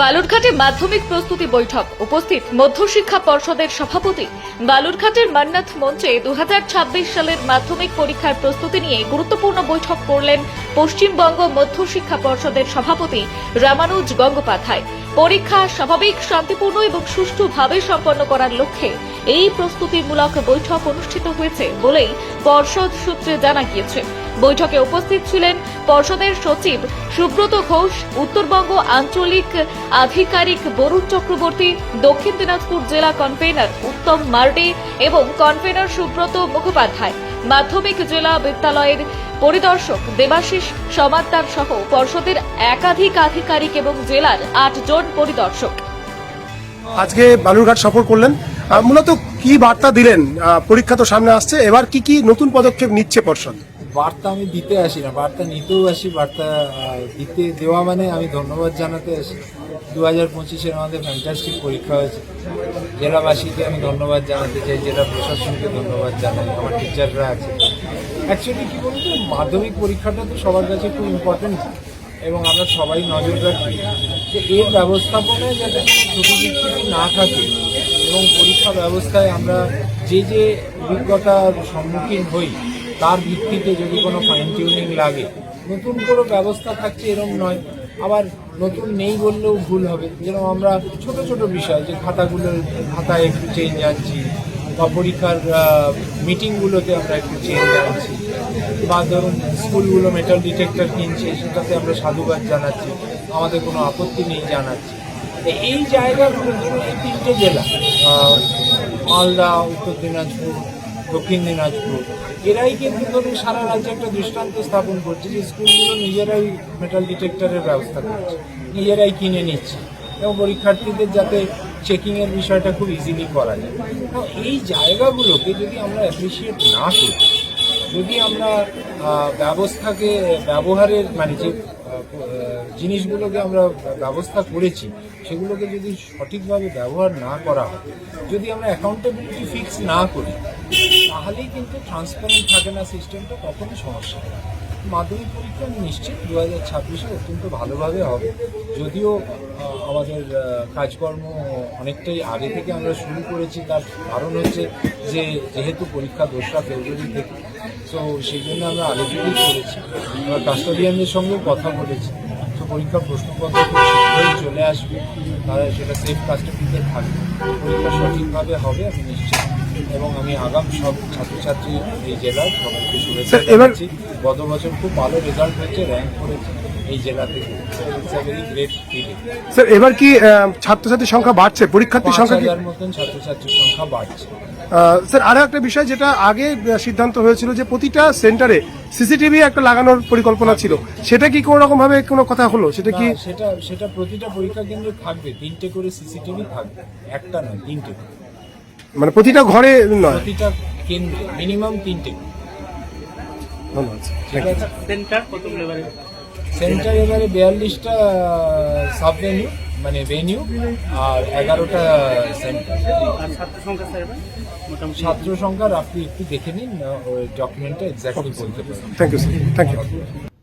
বালুরঘাটে মাধ্যমিক প্রস্তুতি বৈঠক। উপস্থিত মধ্যশিক্ষা পর্ষদের সভাপতি বালুরঘাটের মান্নাথ মঞ্চে দু হাজার ছাব্বিশ সালের মাধ্যমিক পরীক্ষার প্রস্তুতি নিয়ে গুরুত্বপূর্ণ বৈঠক করলেন পশ্চিমবঙ্গ মধ্যশিক্ষা পর্ষদের সভাপতি রামানুজ গঙ্গোপাধ্যায়। পরীক্ষা স্বাভাবিক, শান্তিপূর্ণ এবং সুষ্ঠুভাবে সম্পন্ন করার লক্ষ্যে এই প্রস্তুতিমূলক বৈঠক অনুষ্ঠিত হয়েছে বলেই পর্ষদ সূত্রে জানা গিয়েছে। বৈঠকে উপস্থিত ছিলেন পর্ষদের সচিব সুব্রত ঘোষ, উত্তরবঙ্গ আঞ্চলিক আধিকারিক বরুণ চক্রবর্তী, দক্ষিণ দিনাজপুর জেলা কনভেনার উত্তম মার্ডি এবং কনভেনার সুব্রত মুখোপাধ্যায়। মাধ্যমিক জেলা বিদ্যালয়ের পরিদর্শক দেবাশিস সমাদ্দার সহ পর্ষদের একাধিক আধিকারিক এবং জেলার আটজন পরিদর্শক। আজকে বালুরঘাট সফর করলেন। মূলত কি বার্তা দিলেন? পরীক্ষা তো সামনে আসছে। এবার কি কি নতুন পদক্ষেপ নিচ্ছে পর্ষদ? বার্তা আমি দিতে আসি না। বার্তা নিতেও আসি। বার্তা দিতে দেওয়া মানে আমি ধন্যবাদ জানাতে আসি। দু হাজার পঁচিশের আমাদের ফ্যান্টাস্টিক পরীক্ষা হয়েছে। জেলাবাসীকে আমি ধন্যবাদ জানাতে চাই। জেলা প্রশাসনকে ধন্যবাদ জানাই। আমার টিচাররা আছে। অ্যাকচুয়ালি কী বলতো? মাধ্যমিক পরীক্ষাটা তো সবার কাছে খুব ইম্পর্টেন্ট এবং আমরা সবাই নজর রাখি যে এর ব্যবস্থাপনায় যাতে কোনো ত্রুটি না থাকে এবং পরীক্ষা ব্যবস্থায় আমরা যে যে অভিজ্ঞতার সম্মুখীন হই, তার ভিত্তিতে যদি কোনো ফাইন টিউনিং লাগে, নতুন কোনো ব্যবস্থা থাকছে এরম নয়। আবার নতুন নেই বললেও ভুল হবে। যেরকম আমরা ছোট ছোট বিষয় যে খাতাগুলোর খাতায় একটু চেঞ্জ আনছি বা পরীক্ষার মিটিংগুলোতে আমরা একটু চেঞ্জ আনছি বা ধরুন, স্কুলগুলো মেটাল ডিটেক্টর কিনছে, সেটাতে আমরা সাধুবাদ জানাচ্ছি। আমাদের কোনো আপত্তি নেই জানাচ্ছি। এই জায়গাগুলো ধরুন এই তিনটে জেলা মালদা, উত্তর দিনাজপুর, দক্ষিণ দিনাজপুর, এরাই কিন্তু ধরুন সারা রাজ্যে একটা দৃষ্টান্ত স্থাপন করছে যে স্কুলগুলো নিজেরাই মেটাল ডিটেক্টরের ব্যবস্থা করছে, নিজেরাই কিনে নিচ্ছে। এবং পরীক্ষার্থীদের যাতে চেকিংয়ের বিষয়টা খুব ইজিলি করা যায়। তো এই জায়গাগুলোকে যদি আমরা অ্যাপ্রিসিয়েট না করি, যদি আমরা ব্যবস্থাকে, ব্যবহারের মানে যে জিনিসগুলোকে আমরা ব্যবস্থা করেছি, সেগুলোকে যদি সঠিকভাবে ব্যবহার না করা হয়, যদি আমরা অ্যাকাউন্টেবিলিটি ফিক্স না করি, তাহলেই কিন্তু ট্রান্সপারেন্ট থাকে না সিস্টেমটা তখনই সমস্যা মাধ্যমিক পরীক্ষা নিশ্চিত দু হাজার ছাব্বিশে অত্যন্ত ভালোভাবে হবে। যদিও আমাদের কাজকর্ম অনেকটাই আগে থেকে আমরা শুরু করেছি। তার কারণ হচ্ছে যে, যেহেতু পরীক্ষা দোসরা ফেব্রুয়ারি থেকে, তো সেই জন্য আমরা আগে থেকেই করেছি। আমরা কাস্টোডিয়ানদের সঙ্গেও কথা বলেছি। তো পরীক্ষার প্রশ্নপত্র শীঘ্রই চলে আসবে। তারা সেটা সেফ কাস্টডিতে থাকবে। পরীক্ষা সঠিকভাবে হবে আমি নিশ্চিত। এবং আমি আগাম সব ছাত্রছাত্রী এই জেলার সবাইকে শুভেচ্ছা জানাচ্ছি। গত বছর খুব ভালো রেজাল্ট হয়েছে র্যাঙ্ক করেছে এই জেলা থেকে। গ্রেট ফিলিং স্যার এবার কি ছাত্রছাত্রীর সংখ্যা বাড়ছে? পরীক্ষার্থীর সংখ্যা কি? মতন ছাত্রছাত্রীর সংখ্যা বাড়ছে। স্যার আরও একটা বিষয় যেটা আগে সিদ্ধান্ত হয়েছিল যে প্রতিটা সেন্টারে সিসিটিভি একটা লাগানোর পরিকল্পনা ছিল। সেটা কি কোনো রকম ভাবে কোনো কথা হলো? সেটা কি সেটা সেটা প্রতিটা পরীক্ষা কেন্দ্রে থাকবে তিনটে করে সিসিটিভি থাকবে একটা নয় তিনটে করে। মানে প্রতিটা ঘরে নয়? প্রতিটা কেন্দ্রে মিনিমাম তিনটে সেন্টার সেন্টার এবারে বিয়াল্লিশটা সাব ভেনিউ মানে ভেনিউ আর এগারোটা সেন্টার। ছাত্র সংখ্যা আপনি একটু দেখে নিন ওই ডকুমেন্টটা এক্স্যাক্টলি বলতে পারবেন। Thank you sir thank you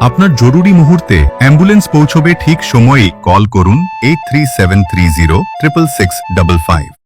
আপনার জরুরি মুহূর্তে অ্যাম্বুলেন্স পৌঁছবে ঠিক সময়ে কল করুন eight three seven three zero triple six double five.